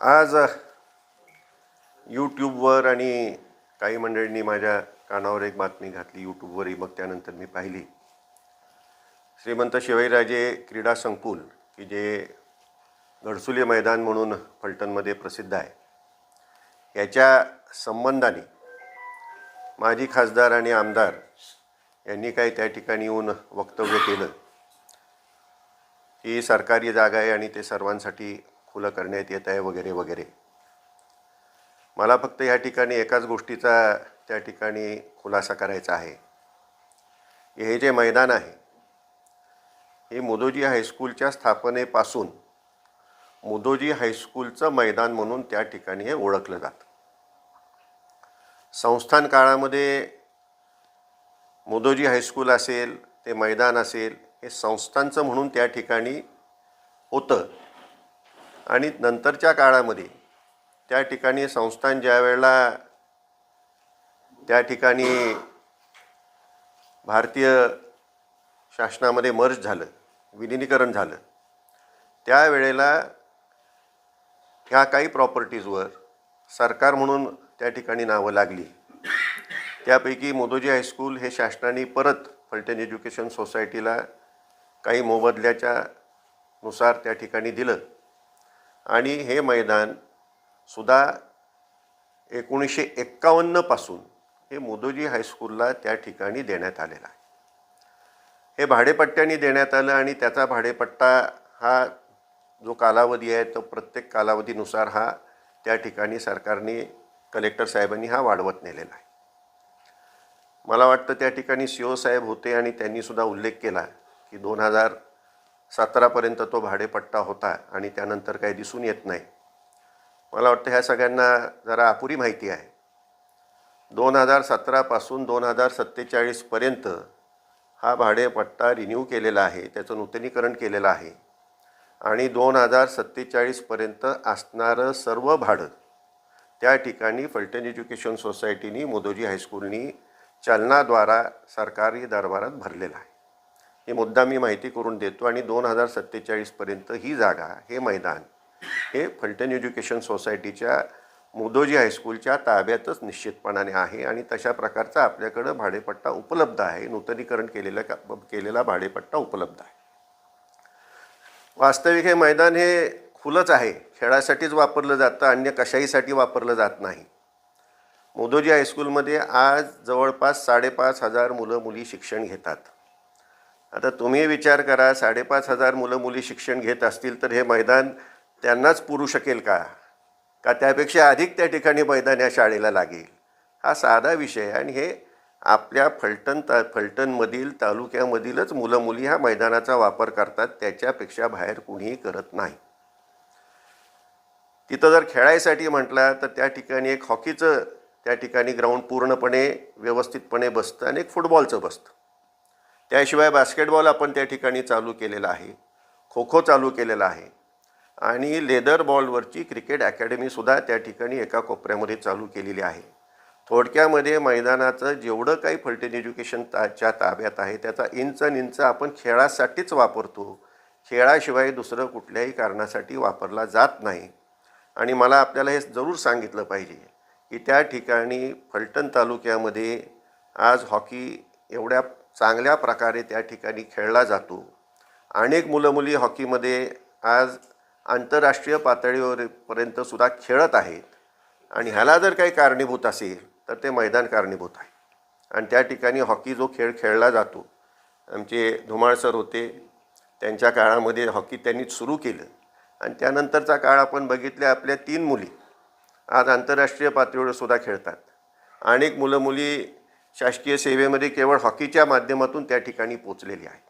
आज यूट्यूबवर आणि काही मंडळींनी माझ्या कानावर एक बातमी घातली यूट्यूबवरही मग त्यानंतर मी पाहिली. श्रीमंत शिवाजीराजे क्रीडा संकुल की जे गडसुले मैदान म्हणून फलटणमध्ये प्रसिद्ध आहे. याच्या संबंधाने माजी खासदार आणि आमदार यांनी काही त्या ठिकाणी येऊन वक्तव्य केलं. की सरकारी जागा आहे आणि ते सर्वांसाठी खुलं करण्यात येत आहे वगैरे वगैरे. मला फक्त या ठिकाणी एकाच गोष्टीचा त्या ठिकाणी खुलासा करायचा आहे. हे जे मैदान आहे हे मुदोजी हायस्कूलच्या स्थापनेपासून मुदोजी हायस्कूलचं मैदान म्हणून त्या ठिकाणी हे ओळखलं जातं. संस्थान काळामध्ये मुदोजी हायस्कूल असेल ते मैदान असेल हे संस्थांचं म्हणून त्या ठिकाणी होतं. आणि नंतरच्या काळामध्ये त्या ठिकाणी संस्थान ज्या वेळेला त्या ठिकाणी भारतीय शासनामध्ये मर्ज झालं विलिनीकरण झालं त्यावेळेला ह्या काही प्रॉपर्टीजवर सरकार म्हणून त्या ठिकाणी नावं लागली. त्यापैकी मोदोजी हायस्कूल हे शासनाने परत फलटण एज्युकेशन सोसायटीला काही मोबदल्याच्या नुसार त्या ठिकाणी दिलं. आणि हे मैदान सुद्धा एकोणीसशे एक्कावन्नपासून हे मोदोजी हायस्कूलला त्या ठिकाणी देण्यात आलेलं आहे. हे भाडेपट्ट्याने देण्यात आलं आणि त्याचा भाडेपट्टा हा जो कालावधी आहे तो प्रत्येक कालावधीनुसार हा त्या ठिकाणी सरकारने कलेक्टर साहेबांनी हा वाढवत नेलेला आहे. मला वाटतं त्या ठिकाणी सी ओ साहेब होते आणि त्यांनीसुद्धा उल्लेख केला की दोन हजार सतरापर्यंत तो भाडेपट्टा होता आणि त्यानंतर काही दिसून येत नाही. मला वाटतं ह्या सगळ्यांना जरा अपुरी माहिती आहे. दोन हजार सतरापासून दोन हजार सत्तेचाळीसपर्यंत हा भाडेपट्टा रिन्यू केलेला आहे त्याचं नूतनीकरण केलेलं आहे. आणि दोन हजार सत्तेचाळीसपर्यंत असणारं सर्व भाडं त्या ठिकाणी फलटण एज्युकेशन सोसायटीनी मोदोजी हायस्कूलनी चलनाद्वारा सरकारी दरबारात भरलेला आहे. हे मुद्दा मी माहिती करून देतो आणि दोन हजार सत्तेचाळीसपर्यंत ही जागा हे मैदान हे फलटण एज्युकेशन सोसायटीच्या मुदोजी हायस्कूलच्या ताब्यातच निश्चितपणाने आहे आणि तशा प्रकारचा आपल्याकडं भाडेपट्टा उपलब्ध आहे. नूतनीकरण केलेला का केलेला भाडेपट्टा उपलब्ध आहे. वास्तविक हे मैदान हे खुलंच आहे. खेळासाठीच वापरलं जातं अन्य कशाहीसाठी वापरलं जात नाही. मोदोजी हायस्कूलमध्ये आज जवळपास साडेपाच हजार मुलं मुली शिक्षण घेतात. आता तुम्ही विचार करा साडेपाच हजार मुलं मुली शिक्षण घेत असतील तर हे मैदान त्यांनाच पुरू शकेल का? का त्यापेक्षा अधिक त्या ठिकाणी मैदान या शाळेला लागेल? हा साधा विषय आहे आणि हे आपल्या फलटण ता फलटणमधील तालुक्यामधीलच मुलं मुली ह्या मैदानाचा वापर करतात त्याच्यापेक्षा बाहेर कुणीही करत नाही. तिथं जर खेळायसाठी म्हटला तर त्या ठिकाणी एक हॉकीचं त्या ठिकाणी ग्राउंड पूर्णपणे व्यवस्थितपणे बसतं आणि एक फुटबॉलचं बसतं. त्याशिवाय बास्केटबॉल आपण त्या ठिकाणी चालू केलेला आहे. खो खो चालू केलेला आहे. आणि लेदर बॉलवरची क्रिकेट अकॅडमीसुद्धा त्या ठिकाणी एका कोपऱ्यामध्ये चालू केलेली आहे. थोडक्यामध्ये मैदानाचं जेवढं काही फलटेन एज्युकेशन ताच्या ताब्यात आहे त्याचा इंच निंच इंच आपण खेळासाठीच वापरतो. खेळाशिवाय दुसरं कुठल्याही कारणासाठी वापरला जात नाही. आणि मला आपल्याला हे जरूर सांगितलं पाहिजे की त्या ठिकाणी फलटण तालुक्यामध्ये आज हॉकी एवढ्या चांगल्या प्रकारे त्या ठिकाणी खेळला जातो. अनेक मुलं मुली हॉकीमध्ये आज आंतरराष्ट्रीय पातळीवरपर्यंत सुद्धा खेळत आहेत. आणि ह्याला जर काही कारणीभूत असेल तर ते मैदान कारणीभूत आहे. आणि त्या ठिकाणी हॉकी जो खेळ खेळला जातो आमचे धुमाळ सर होते त्यांच्या काळामध्ये हॉकी त्यांनी सुरू केलं. आणि त्यानंतरचा काळ आपण बघितले आपल्या तीन मुली आज आंतरराष्ट्रीय पातळीवर सुद्धा खेळतात. अनेक मुलं मुली शासकीय सेवेमध्ये केवळ हॉकीच्या माध्यमातून त्या ठिकाणी पोचलेली आहे.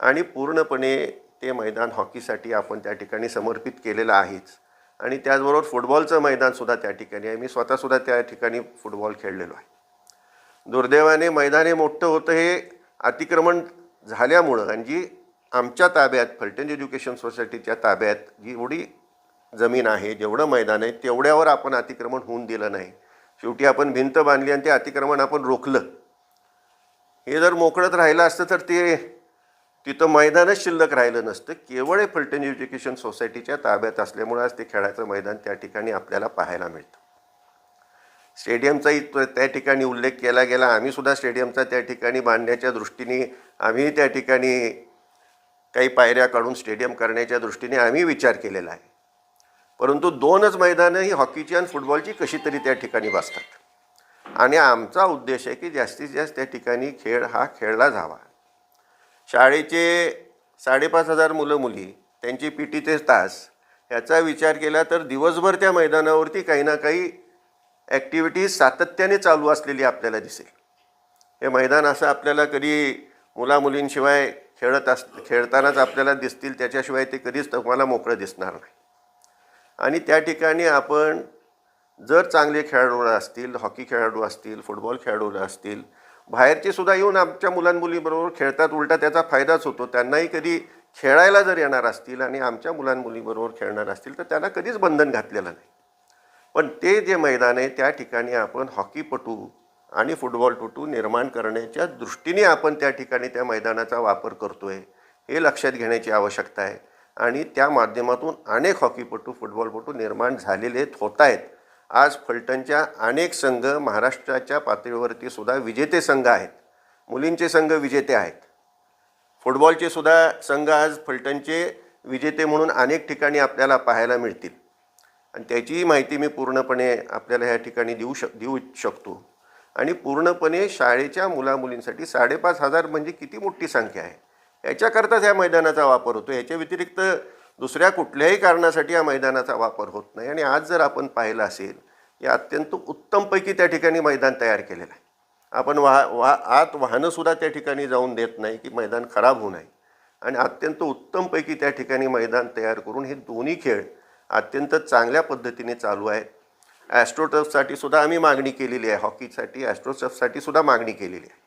आणि पूर्णपणे ते मैदान हॉकीसाठी आपण त्या ठिकाणी समर्पित केलेलं आहेच. आणि त्याचबरोबर फुटबॉलचं मैदानसुद्धा त्या ठिकाणी आहे. मी स्वतःसुद्धा त्या ठिकाणी फुटबॉल खेळलेलो आहे. दुर्दैवाने मैदान हे मोठं होतं हे अतिक्रमण झाल्यामुळं आणि जी आमच्या ताब्यात फलटण एज्युकेशन सोसायटीच्या ताब्यात जी जमीन आहे जेवढं मैदान आहे तेवढ्यावर आपण अतिक्रमण होऊन दिलं नाही. शेवटी आपण भिंत बांधली आणि ते अतिक्रमण आपण रोखलं. हे जर मोकळत राहिलं असतं तर ते तिथं मैदानच शिल्लक राहिलं नसतं. केवळ हे फलटण एज्युकेशन सोसायटीच्या ताब्यात असल्यामुळं आज ते खेळाचं मैदान त्या ठिकाणी आपल्याला पाहायला मिळतं. स्टेडियमचाही त्या ठिकाणी उल्लेख केला गेला. आम्ही सुद्धा स्टेडियमचा त्या ठिकाणी बांधण्याच्या दृष्टीने आम्ही त्या ठिकाणी काही पायऱ्या काढून स्टेडियम करण्याच्या दृष्टीने आम्ही विचार केलेला आहे. परंतु दोनच मैदानं ही हॉकीची आणि फुटबॉलची कशी तरी त्या ठिकाणी बसतात. आणि आमचा उद्देश आहे की जास्तीत जास्त त्या ठिकाणी खेळ हा खेळला जावा. शाळेचे साडेपाच हजार मुलं मुली त्यांची पी टीचे तास ह्याचा विचार केला तर दिवसभर त्या मैदानावरती काही ना काही ॲक्टिव्हिटीज सातत्याने चालू असलेली आपल्याला दिसेल. हे मैदान असं आपल्याला कधी मुलामुलींशिवाय खेळत अस खेळतानाच आपल्याला दिसतील त्याच्याशिवाय ते कधीच तुम्हाला मोकळं दिसणार नाही. आणि त्या ठिकाणी आपण जर चांगले खेळाडू असतील हॉकी खेळाडू असतील फुटबॉल खेळाडू असतील बाहेरचे सुद्धा येऊन आमच्या मुलांमुलीबरोबर खेळतात उलटा त्याचा फायदाच होतो. त्यांनाही कधी खेळायला जर येणार असतील आणि आमच्या मुलांमुलीबरोबर खेळणार असतील तर त्यांना कधीच बंधन घातलेलं नाही. पण ते जे मैदान आहे त्या ठिकाणी आपण हॉकीपटू आणि फुटबॉलपटू निर्माण करण्याच्या दृष्टीने आपण त्या ठिकाणी त्या मैदानाचा वापर करतो आहे हे लक्षात घेण्याची आवश्यकता आहे. आणि त्या माध्यमातून अनेक हॉकीपटू फुटबॉलपटू निर्माण झालेले होत आहेत आज फलटणच्या अनेक संघ महाराष्ट्राच्या पातळीवरती सुद्धा विजेते संघ आहेत. मुलींचे संघ विजेते आहेत. फुटबॉलचे सुद्धा संघ आज फलटणचे विजेते म्हणून अनेक ठिकाणी आपल्याला पाहायला मिळतील. आणि त्याचीही माहिती मी पूर्णपणे आपल्याला ह्या ठिकाणी देऊ शक देऊ शकतो. आणि पूर्णपणे शाळेच्या मुलामुलींसाठी साडेपाच हजार म्हणजे किती मोठी संख्या आहे? याच्याकरताच ह्या मैदानाचा वापर होतो. याच्या व्यतिरिक्त दुसऱ्या कुठल्याही कारणासाठी या मैदानाचा वापर होत नाही. आणि आज जर आपण पाहिलं असेल या अत्यंत उत्तमपैकी त्या ठिकाणी मैदान तयार केलेलं आहे. आपण वाह वा आत वाहनंसुद्धा त्या ठिकाणी जाऊन देत नाही की मैदान खराब होऊ नये. आणि अत्यंत उत्तमपैकी त्या ठिकाणी मैदान तयार करून हे दोन्ही खेळ अत्यंत चांगल्या पद्धतीने चालू आहेत. ॲस्ट्रोटर्फसाठी सुद्धा आम्ही मागणी केलेली आहे. हॉकीसाठी ॲस्ट्रोटर्फसाठी सुद्धा मागणी केलेली आहे.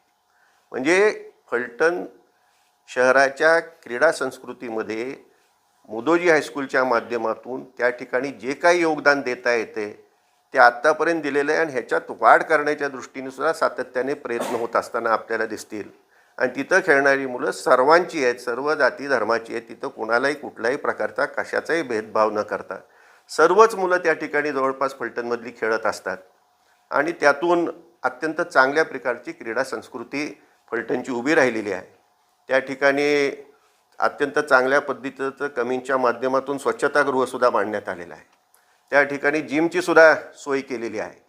म्हणजे फलटण शहराच्या क्रीडा संस्कृतीमध्ये मुदोजी हायस्कूलच्या माध्यमातून त्या ठिकाणी जे काही योगदान देता येते ते आत्तापर्यंत दिलेलं आहे आणि ह्याच्यात वाढ करण्याच्या दृष्टीने सुद्धा सातत्याने प्रयत्न होत असताना आपल्याला दिसतील. आणि तिथं खेळणारी मुलं सर्वांची आहेत सर्व जाती धर्माची आहेत तिथं कुणालाही कुठल्याही प्रकारचा कशाचाही भेदभाव न करता. सर्वच मुलं त्या ठिकाणी जवळपास फलटणमधली खेळत असतात. आणि त्यातून अत्यंत चांगल्या प्रकारची क्रीडा संस्कृती फलटणची उभी राहिलेली आहे. त्या ठिकाणी अत्यंत चांगल्या पद्धतीचं कमींच्या माध्यमातून स्वच्छतागृहसुद्धा बांधण्यात आलेलं आहे. त्या ठिकाणी जिमची सुद्धा सोय केलेली आहे.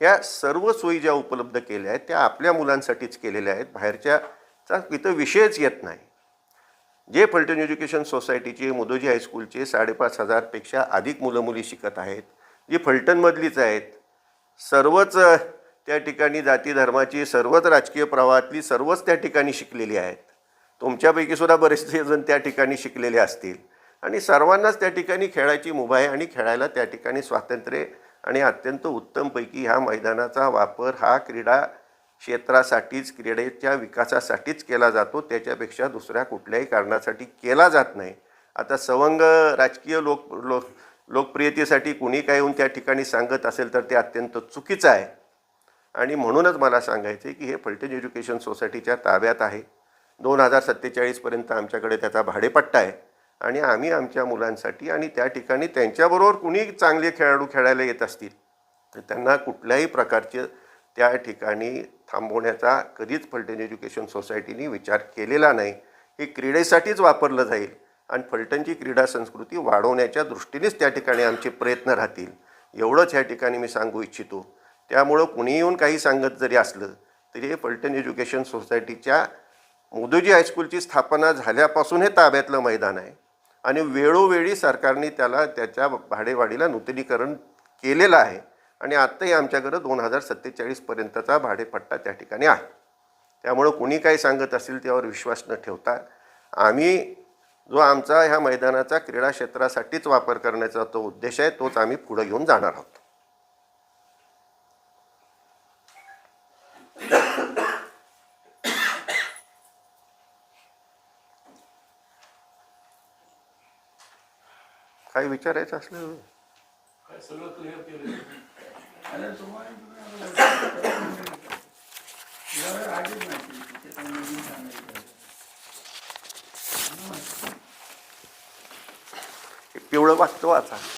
या सर्व सोयी ज्या उपलब्ध केल्या आहेत त्या आपल्या मुलांसाठीच केलेल्या आहेत. बाहेरच्याचा इथं विषयच येत नाही. जे फलटण एज्युकेशन सोसायटीचे मुदोजी हायस्कूलचे साडेपाच हजारपेक्षा अधिक मुलं मुली शिकत आहेत जी फलटणमधलीच आहेत. सर्वच त्या ठिकाणी जाती धर्माची सर्वच राजकीय प्रवाहातली सर्वच त्या ठिकाणी शिकलेली आहेत. तुमच्यापैकी सुद्धा बरेचसे जण त्या ठिकाणी शिकलेले असतील. आणि सर्वांनाच त्या ठिकाणी खेळायची मुभा आहे आणि खेळायला त्या ठिकाणी स्वातंत्र्य आणि अत्यंत उत्तमपैकी ह्या मैदानाचा वापर हा क्रीडा क्षेत्रासाठीच क्रीडेच्या विकासासाठीच केला जातो. त्याच्यापेक्षा दुसऱ्या कुठल्याही कारणासाठी केला जात नाही. आता सवंग राजकीय लोक लोक लोकप्रियतेसाठी कुणी काय येऊन त्या ठिकाणी सांगत असेल तर ते अत्यंत चुकीचं आहे. आणि म्हणूनच मला सांगायचं आहे की हे फलटण एज्युकेशन सोसायटीच्या ताब्यात आहे. दोन हजार सत्तेचाळीसपर्यंत आमच्याकडे त्याचा भाडेपट्टा आहे. आणि आम्ही आमच्या मुलांसाठी आणि त्या ठिकाणी त्यांच्याबरोबर कुणी चांगले खेळाडू खेळायला येत असतील तर त्यांना कुठल्याही प्रकारचे त्या ठिकाणी थांबवण्याचा कधीच फलटण एज्युकेशन सोसायटीने विचार केलेला नाही. हे क्रीडेसाठीच वापरलं जाईल आणि फलटणची क्रीडा संस्कृती वाढवण्याच्या दृष्टीनेच त्या ठिकाणी आमचे प्रयत्न राहतील. एवढंच ह्या ठिकाणी मी सांगू इच्छितो. त्यामुळं कुणी येऊन काही सांगत जरी असलं तरी हे फलटण एज्युकेशन सोसायटीच्या मुदोजी हायस्कूलची स्थापना झाल्यापासून हे ताब्यातलं मैदान आहे. आणि वेळोवेळी सरकारने त्याला त्याच्या भाडेवाढीला नूतनीकरण केलेलं आहे. आणि आत्ताही आमच्याकडं दोन हजार सत्तेचाळीसपर्यंतचा भाडेपट्टा त्या ठिकाणी आहे. त्यामुळं कुणी काही सांगत असेल त्यावर विश्वास न ठेवता आम्ही जो आमचा ह्या मैदानाचा क्रीडा क्षेत्रासाठीच वापर करण्याचा तो उद्देश आहे तोच आम्ही पुढं घेऊन जाणार आहोत. काही विचारायचं असलं पिवळं वाचतो आता